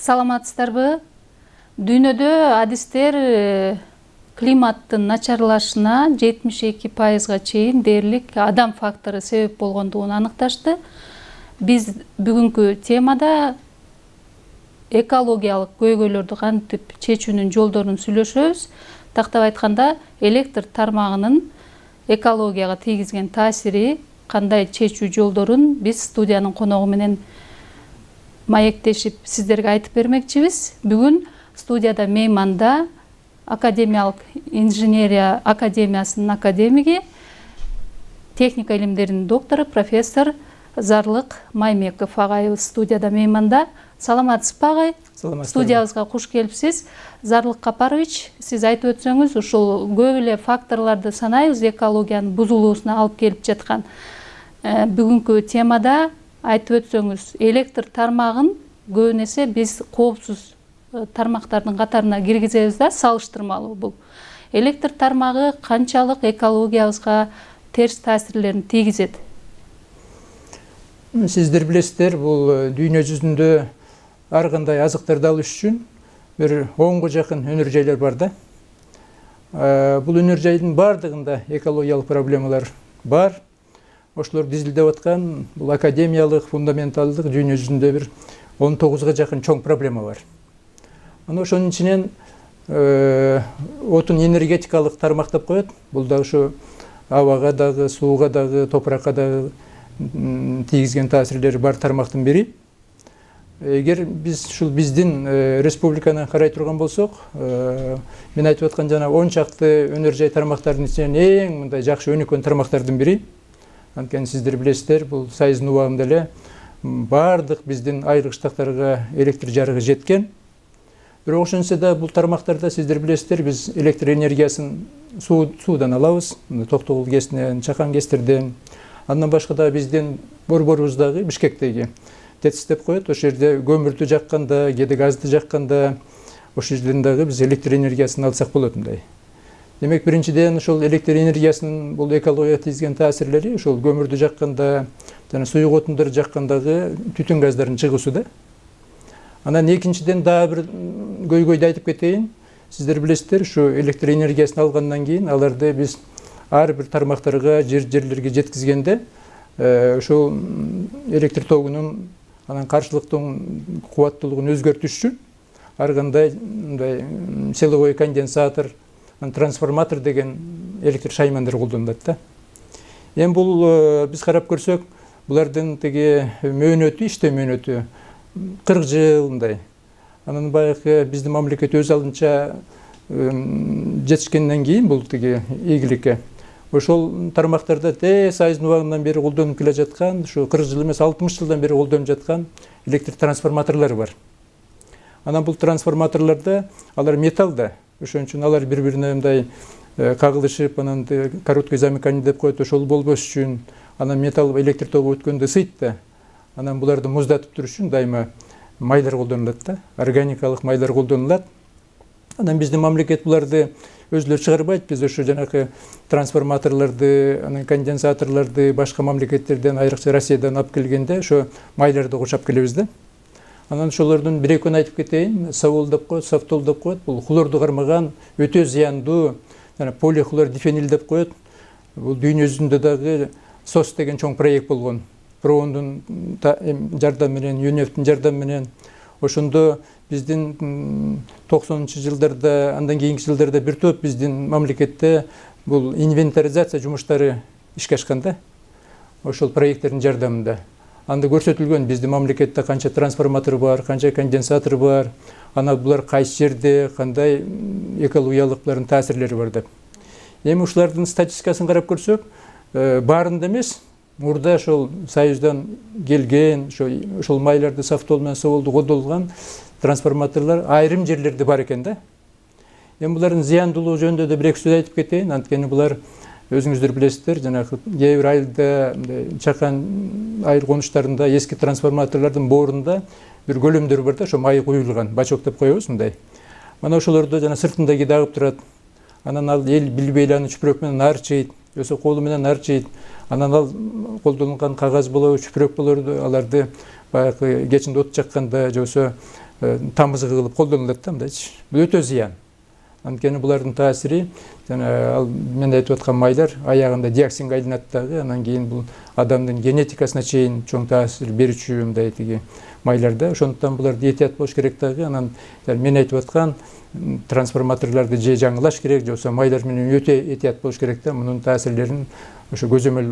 саламатсыздарбы? Дүйнөдө адистер э, климаттын начарлашына жетимиш эки пайызга чейин дээрлик адам фактору себеп болгондугун аныкташты. Биз бүгүнкү темада экологиялык көйгөйлөрдү кантип чечүүнүн жолдорун сүйлөшөбүз. Тактап айтканда электр тармагынын экологияга тийгизген таасири кандай чечүү жолдорун биз студиянын коногу менен маектешип сиздерге айтып бермекчибиз. Бүгүн студияда мейманда академиялык инженерия академиясынын академиги техника илимдеринин доктору профессор зарлык маймеков агайыбыз студияда мейманда. Саламатсызбы агай? Саламатсыздарбы студиябызга куш келипсиз. Зарлык капарович сиз айтып өтсөңүз ушул көп эле факторлорду санайбыз экологиянын бузулуусуна алып келип жаткан Э, бүгүнкү темада айтып өтсөңүз электр тармагын көбүн эсе биз коопсуз тармактардын катарына киргизебиз да салыштырмалуу бул электр тармагы канчалык экологиябызга терс таасирлерин тийгизет сиздер билесиздер бул э, дүйнө жүзүндө ар кандай азыктарды алыш үчүн бир онго жакын өнөр жайлар бар да. Э, бул өнөр жайдын баардыгында экологиялык проблемалар бар. Ошолор дизилдеп аткан бул академиялык фундаменталдык дүйнө жүзүндө бир он тогузга жакын чоң проблема бар. Анан ошонун ичинен э, отун энергетикалык тармак деп коет бул дагы ушу абага дагы сууга дагы топуракка дагы тийгизген таасирлери бар тармактын бири эгер биз ушул биздин э, республиканы карай турган болсок э, мен айтып аткан жана он чакты өнөр жай тармактардын ичинен эң мындай жакшы өнүккөн тармактардын бири анткени сиздер билесиздер бул сайыздын убагында эле баардык биздин айрык штаттарга электр жарыгы жеткен. Бирок ошентсе да бул тармактарда сиздер билесиздер биз электр энергиясын суу суудан алабыз токтогул гэсинен чакан гэстерден андан башка дагы биздин борборубуз дагы бишкектеги тэц деп коет ошол жерде көмүрдү жакканда кээде газды жакканда ошол жерден дагы биз электр энергиясын алсак болот мындай демек биринчиден ошол электр энергиясынын бул экологияга тийгизген таасирлери ошол көмүрдү жакканда жана суюк отундарды жаккандагы түтүн газдарын чыгуусу да анан экинчиден дагы бир көйгөйдү айтып кетейин. Сиздер билесиздер ушу электр энергиясын алгандан кийин аларды биз ар бир тармактарга жер жерлерге жеткизгенде э, ушул м, электр тогунун анан каршылыктын кубаттуулугун өзгөртүш үчүн ар кандай мындай силовой конденсатор трансформатор деген электр шаймандар колдонулат да. Эми бул э, биз карап көрсөк булардын тиги мөөнөтү иштөө мөөнөтү. Кырк жыл мындай. Анан баягы биздин мамлекет өз алдынча жетишкенден кийин бул тиги ийгиликке. Ошол тармактарда тез айыздын убагынан бери колдонуп келе жаткан ушу кырк жыл эмес алтымыш жылдан бери колдонуп жаткан электр трансформаторлор бар. Анан бул трансформаторлордо алар металл да ошон үчүн алар бири бирине мындай э, кагылышып анан тиги короткое замыкание деп коет ошол болбош үчүн. Анан металл электр тогу өткөндө ысыйт да. Анан буларды муздатып туруш үчүн дайыма майлар колдонулат да органикалык майлар колдонулат анан биздин мамлекет буларды өзүлөрү чыгарбайт биз ошо жанакы трансформаторлорду анан конденсаторлорду башка мамлекеттерден айрыкча россиядан алып келгенде ошо майларды курчап келебиз да. Анан ошолордун бир экөөнү айтып кетейин совол деп коет софтол деп коет бул хлорду кармаган өтө зыяндуу жана полихлордифенил деп коет бул дүйнө жүзүндө дагы сос деген чоң проект болгон эм, жардамы менен юнефтин жардамы менен. Ошондо биздин токсонунчу жылдарда андан кийинки жылдарда бир топ биздин мамлекетте бул инвентаризация жумуштары ишке ашкан да. Ошол проекттердин жардамында. Анда көрсөтүлгөн биздин мамлекетте канча трансформатор бар канча конденсатор бар. Анан булар кайсы жерде кандай экологиялык таасирлери бар деп. Эми ушулардын статистикасын карап көрсөк э, баарында эмес мурда ошол союздан келген ошо ошол майларды софтол менен соболду колдонулган трансформаторлор айрым жерлерде бар экен да. Эми булардын зыяндуулугу жөнүндө да бир эки сөз айтып кетейин. Анткени булар өзүңүздөр билесиздер жанагы кээ бир айылда мындай чакан айыл конуштарында эски трансформаторлордун боорунда бир көлөмдөр бар да ошо май куюлган бачок деп коебуз мындай. Mana ошолорду жана сыртында кийде агып турат. Анан ал эл билбей эле аны чүпүрөк менен арчыйт болбосо колу менен арчыйт анан ал колдонулган кагаз болобу чүпүрөк болобу аларды баягы кечинде от жакканда же болбосо тамызы кылып колдонулат да мындайчы. Бул өтө зыян. Анткени булардын таасири жана ал мен айтып аткан майлар аягында айланат дагы анан кийин бул адамдын генетикасына чейин чоң таасир берүүчү мындай тиги майлар да. Ошондуктан буларды этият болуш керек дагы анан мен айтып аткан трансформаторлорду же жаңылаш керек же болбосо майлар менен өтө этият болуш керек да мунун таасирлерин ошо көзөмөл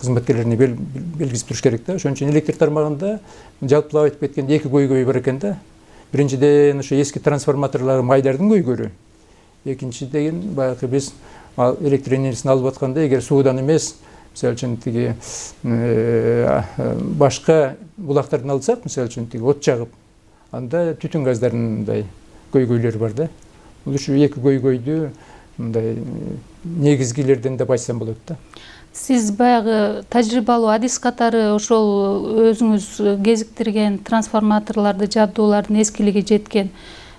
кызматкерлерине белгизип туруш керек да ошон үчүн электр тармагында жалпылап айтып кеткенде эки көйгөй бар экен да. Биринчиден ошо эски трансформаторлор майлардын көйгөрү экинчиден баягы биз электр энергиясын алып атканда эгер суудан эмес мисалы үчүн тиги башка булактардан алсак мисалы үчүн тиги от жагып анда түтүн газдарынын мындай көйгөйлөрү бар да бул ушу эки көйгөйдү мындай негизгилерден деп айтсам болот да сиз баягы тажрыйбалуу адис катары ошол өзүңүз кезиктирген трансформаторлорду жабдуулардын эскилиги жеткен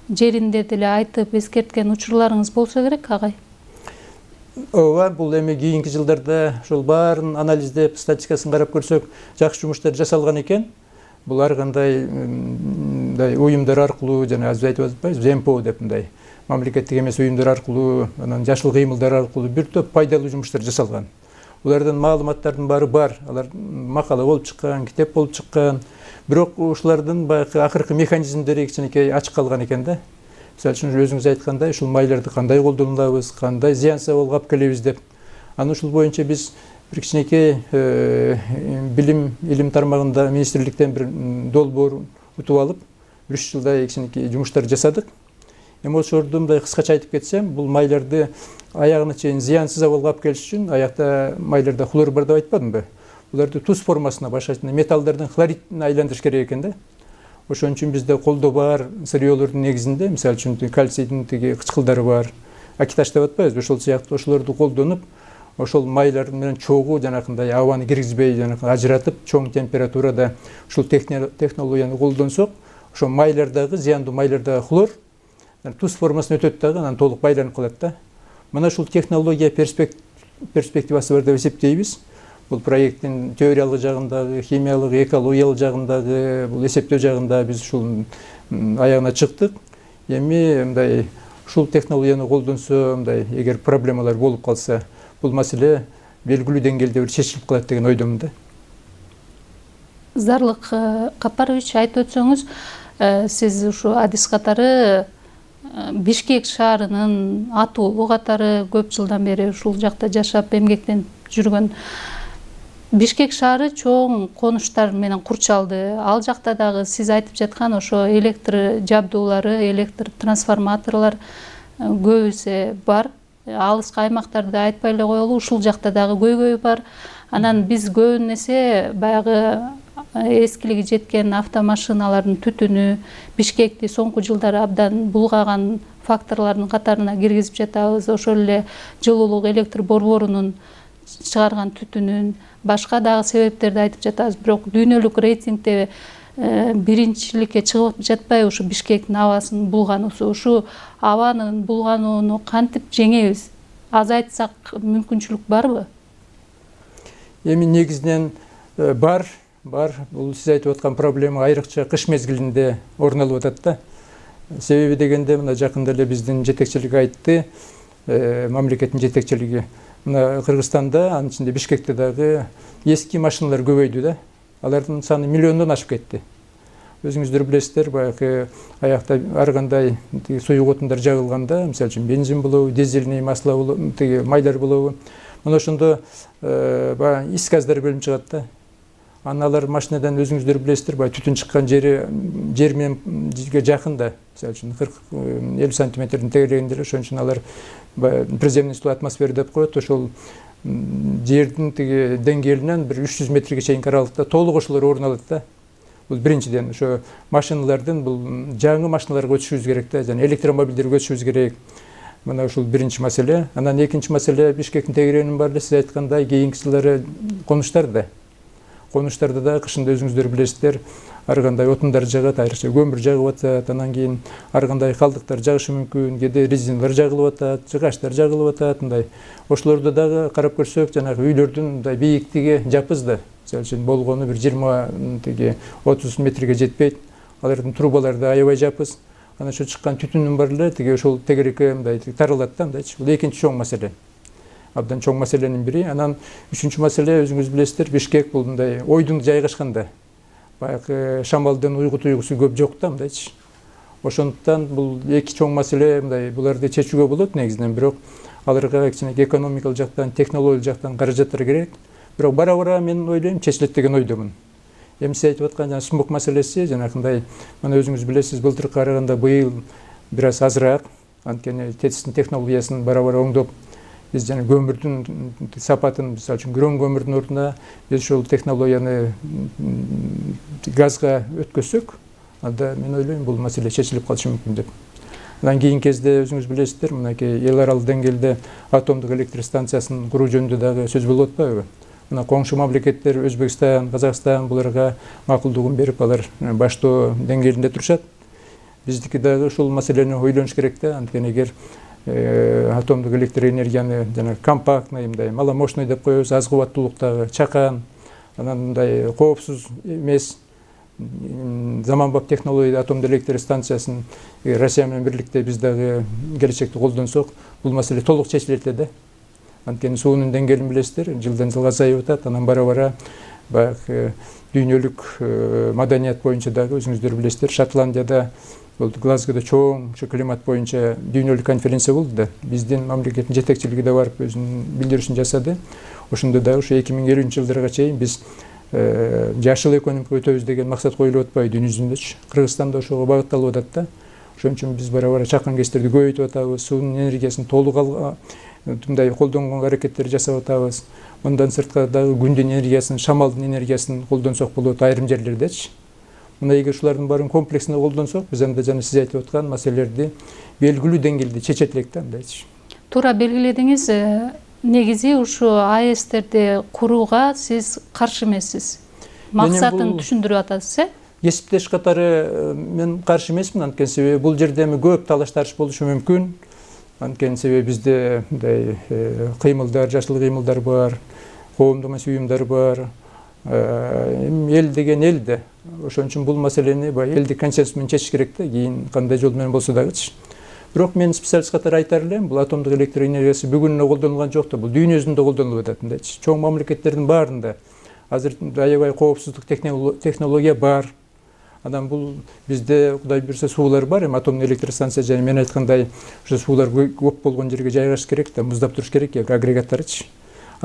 жеринде деле айтып эскерткен учурларыңыз болсо керек агай ооба бул эми кийинки жылдарда ошол баарын анализдеп статистикасын карап көрсөк жакшы жумуштар жасалган экен бул ар кандай мындай уюмдар аркылуу жана биз айтып атпайбызбы мпо деп мындай мамлекеттик эмес уюмдар аркылуу анан жашыл кыймылдар аркылуу бир топ пайдалуу жумуштар жасалган булардын маалыматтардын баары бар. Алар макала болуп чыккан китеп болуп чыккан. Бирок ушулардын баягы акыркы механизмдери кичинекей ачык калган экен да. Мисалы үчүн өзүңүз айткандай ушул майларды кандай колдонулабыз кандай зыян салып алып келебиз деп. Анан ушул боюнча биз бир кичинекей билим илим тармагында министрликтен бир долбоор утуп алып бир үч жылдай кичинекей жумуштар жасадык. Эми ошолорду мындай кыскача айтып кетсем бул майларды аягына чейин зыянсыз абалга алып келиш үчүн аякта майларда хлор бар деп айтпадымбы буларды туз формасына башка айтканда металлдардын хлоридине айландырыш керек экен да ошон үчүн бизде колдо бар сырьелордун негизинде мисалы үчүн кальцийдин тиги кычкылдары бар акиташ деп атпайбызбы ошол сыяктуу ошолорду колдонуп ошол майлар менен чогуу жанакындай абаны киргизбей жанакы ажыратып чоң температурада ушул технологияны колдонсок ошол майлар дагы зыяндуу майлар дагы хлор туз формасына өтөт дагы анан толук байланып калат да. Мына ушул технология перспективасы бар деп эсептейбиз бул проекттин теориялык жагындагы химиялык экологиялык жагындагы бул эсептөө жагында биз ушул аягына чыктык эми мындай ушул технологияны колдонсо мындай эгер проблемалар болуп калса бул маселе белгилүү деңгээлде бир чечилип калат деген ойдомун да. Зарлык капарович айтып өтсөңүз сиз ушу адис катары бишкек шаарынын атуулу катары көп жылдан бери ушул жакта жашап эмгектенип жүргөн. Бишкек шаары чоң конуштар менен курчалды. Ал жакта дагы сиз айтып жаткан ошо электр жабдуулары электр трансформаторлор көп эсе бар. Алыскы аймактарды айтпай эле коелу ушул жакта дагы көйгөй бар. Анан биз көбүн эсе баягы эскилиги жеткен автомашиналардын түтүнү бишкекти соңку жылдары абдан булгаган факторлордун катарына киргизип жатабыз. Ошол эле жылуулук электр борборунун чыгарган түтүнүн башка дагы себептерди айтып жатабыз. Бирок дүйнөлүк рейтингде биринчиликке чыгып жатпайбы ушу бишкектин абасынын булгануусу ушу абанын булганууну кантип жеңебиз? Азайтсак мүмкүнчүлүк барбы? Эми негизинен бар бар. Бул сиз айтып аткан проблема айрыкча кыш мезгилинде орун алып атат да. Себеби дегенде мына жакында эле биздин жетекчилик айтты мамлекеттин жетекчилиги мына кыргызстанда анын ичинде бишкекте дагы эски машиналар көбөйдү да. Алардын саны миллиондон ашып кетти өзүңүздөр билесиздер баягы аякта ар кандай суюк отундар жагылганда мисалы үчүн бензин болобу дизельный масло болобу тиги майлар болобу мына ошондо баягы ис газдар бөлүнүп чыгат да. Анан алар машинадан өзүңүздөр билесиздер баягы түтүн чыккан жери жер менен жерге жакын да. Мисалы үчүн кырк элүү сантиметрдин тегерегинде эле ошон үчүн алар приземный слой атмосфера деп коет ошол жердин тиги деңгээлинен бир үч жүз метрге чейинки аралыкта толук ошолор орун алат да. Бул биринчиден ошо машиналардын бул жаңы машиналарга өтүшүбүз керек да жана электромобилдерге өтүшүбүз керек. Мына ушул биринчи маселе анан экинчи маселе бишкектин тегерегинин бар эле сиз айткандай кийинки жылдары конуштар да. Конуштарда да кышында өзүңүздөр билесиздер. Ар кандай отундар жагат айрыкча көмүр жагып атат анан кийин ар кандай калдыктар жагышы мүмкүн кээде резиналар жагылып атат жыгачтар жагылып атат мындай ошолорду дагы карап көрсөк жанагы үйлөрдүн мындай бийиктиги жапыз да. Мисалы үчүн болгону бир жыйырма тиги отуз метрге жетпейт. Алардын трубалары да аябай жапыз. Анан ошо чыккан түтүндүн баары эле тиги ошол тегерекке мындай таралат да мындайчы бул экинчи чоң маселе абдан чоң маселенин бири. Анан үчүнчү маселе өзүңүз билесиздер бишкек бул мындай. Ойдун жайгашканда баягы шамалдын уйгу туйгусу көп жок да мындайчы ошондуктан бул эки чоң маселе мындай буларды чечүүгө болот негизинен. Бирок аларга кичине экономикалык жактан технологиялык жактан каражаттар керек. Бирок бара бара мен ойлойм чечилет деген ойдомун. Эми сиз айтып аткан жана сумок маселеси жанакындай мына өзүңүз билесиз былтыркыга караганда быйыл бир аз азыраак анткени технологиясын бара бара оңдоп биз жана көмүрдүн сапатын мисалы үчүн кром көмүрдүн ордуна биз ушул технологияны газга өткөзсөк анда мен ойлойм бул маселе чечилип калышы мүмкүн деп. Анан кийинки кезде өзүңүз билесиздер мынакей эл аралык деңгээлде атомдук электр станциясын куруу жөнүндө дагы сөз болуп атпайбы мына коңшу мамлекеттер өзбекстан казакстан буларга макулдугун берип алар баштоо деңгээлинде турушат биздики дагы ушул маселени ойлонуш керек да анткени эгер атомдук электр энергияны жана компактный мындай маломощный деп коебуз аз кубаттуулуктагы чакан анан мындай коопсуз эмес. Заманбап технологияда атомдук электр станциясын россия менен бирликте биз дагы келечекте колдонсок бул маселе толук чечилет эле да. Анткени суунун деңгээлин билесиздер жылдан жылга азайып атат анан бара бара баягы дүйнөлүк маданият боюнча дагы өзүңүздөр билесиздер. Шотландияда болду глазгода чоң климат боюнча дүйнөлүк конференция болду да. Биздин мамлекеттин жетекчилиги да барып өзүнүн билдирүүсүн жасады. Ошондо дагы ушу эки миң элүүнчү жылдарга чейин биз жашыл экономикага өтөбүз деген максат коюлуп атпайбы дүйнө жүзүндөчү кыргызстан да ошого багытталып атат да. Ошон үчүн биз бара бара чакан гэстерди көбөйтүп атабыз суунун энергиясын толук мындай колдонгонго аракеттер жасап атабыз. Мындан сырткары дагы күндүн энергиясын шамалдын энергиясын колдонсок болот айрым жерлердечи. Мына эгер ушулардын баарын комплексно колдонсок биз анда жана сиз айтып аткан маселелерди белгилүү деңгээлде чечет элек да мындайчы туура белгиледиңиз негизи ушу аэстерди курууга сиз каршы эмессиз максатын түшүндүрүп атасыз э кесиптеш катары мен каршы эмесмин анткени себеби бул жерде эми көп талаш тарыш болушу мүмкүн анткени себеби бизде мындай кыймылдар жашыл кыймылдар бар коомдук эмес уюмдар бар. Эми эл деген эл да ошон үчүн бул маселени баягы элдик консенсус менен чечиш керек да кийин кандай жол менен болсо дагычы бирок мен специалист катары айтар элем бул атомдук электр энергиясы бүгүн эле колдонулган жок да бул дүйнө жүзүндө колдонулуп атат мындайчы чоң мамлекеттердин баарында азыр аябай коопсуздук технология бар анан бул бизде кудай буюрса суулар бар эми атомдук электр станция жана мен айткандай ошо суулар көп болгон жерге жайгаш керек да муздап туруш керек агрегаттарычы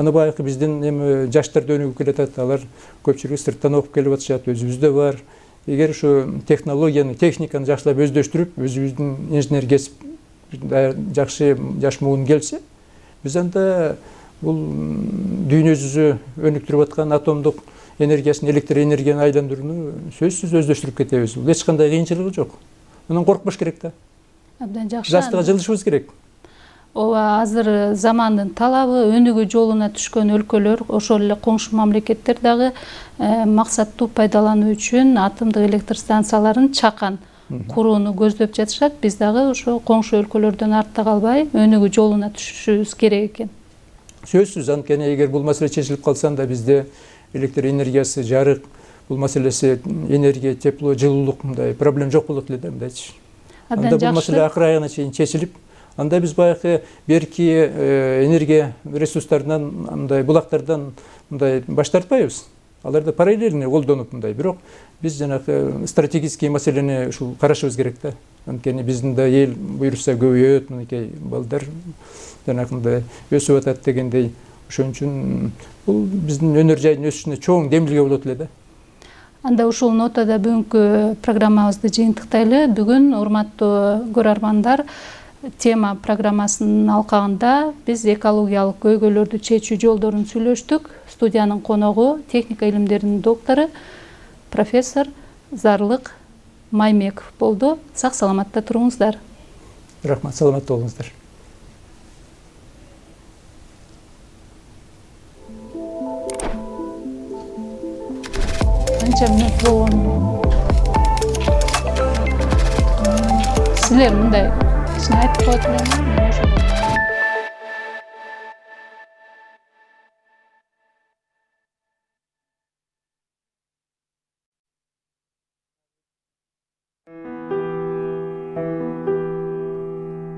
аны баягы биздин эми жаштар да өнүгүп келатат алар көпчүлүгү сырттан окуп келип атышат өзүбүздө бар. Эгер ушу технологияны техниканы жакшылап өздөштүрүп өзүбүздүн инженер кесип жакшы жаш муун келсе биз анда бул дүйнө жүзү өнүктүрүп аткан атомдук энергиясын электр энергияны айландырууну сөзсүз өздөштүрүп кетебиз бул эч кандай кыйынчылыгы жок мындан коркпош керек да абдан жакшы жаштыкка жылышыбыз керек. Ооба азыр замандын талабы өнүгүү жолуна түшкөн өлкөлөр ошол эле коңшу мамлекеттер дагы максаттуу пайдалануу үчүн атомдук электр станцияларын чакан курууну көздөп жатышат. Биз дагы ошо коңшу өлкөлөрдөн артта калбай өнүгүү жолуна түшүшүбүз керек экен. Сөзсүз анткени эгер бул маселе чечилип калса анда бизде электр энергиясы жарык бул маселеси энергия тепло жылуулук мындай проблема жок болот эле да мындайчы. Анда бул маселе акыр аягына чейин чечилип анда биз баягы берки энергия ресурстарынан мындай булактардан мындай баш тартпайбыз. Аларды параллельный колдонуп мындай. Бирок биз жанагы стратегический маселени ушул карашыбыз керек да анткени биздин да эл буюрса көбөйөт мынакей балдар жанагындай өсүп атат дегендей. Ошон үчүн бул биздин өнөр жайдын өсүшүнө чоң демилге болот эле да. Анда ушул нотада бүгүнкү программабызды жыйынтыктайлы. Бүгүн урматтуу көрөрмандар тема программасынын алкагында биз экологиялык көйгөйлөрдү чечүү жолдорун сүйлөштүк. Студиянын коногу техника илимдеринин доктору профессор зарлык маймеков болду. Сак саламатта туруңуздар. Рахмат саламатта болуңуздар. Канча мүнөт болгон силер мындай. Кичине айтып коет элеңби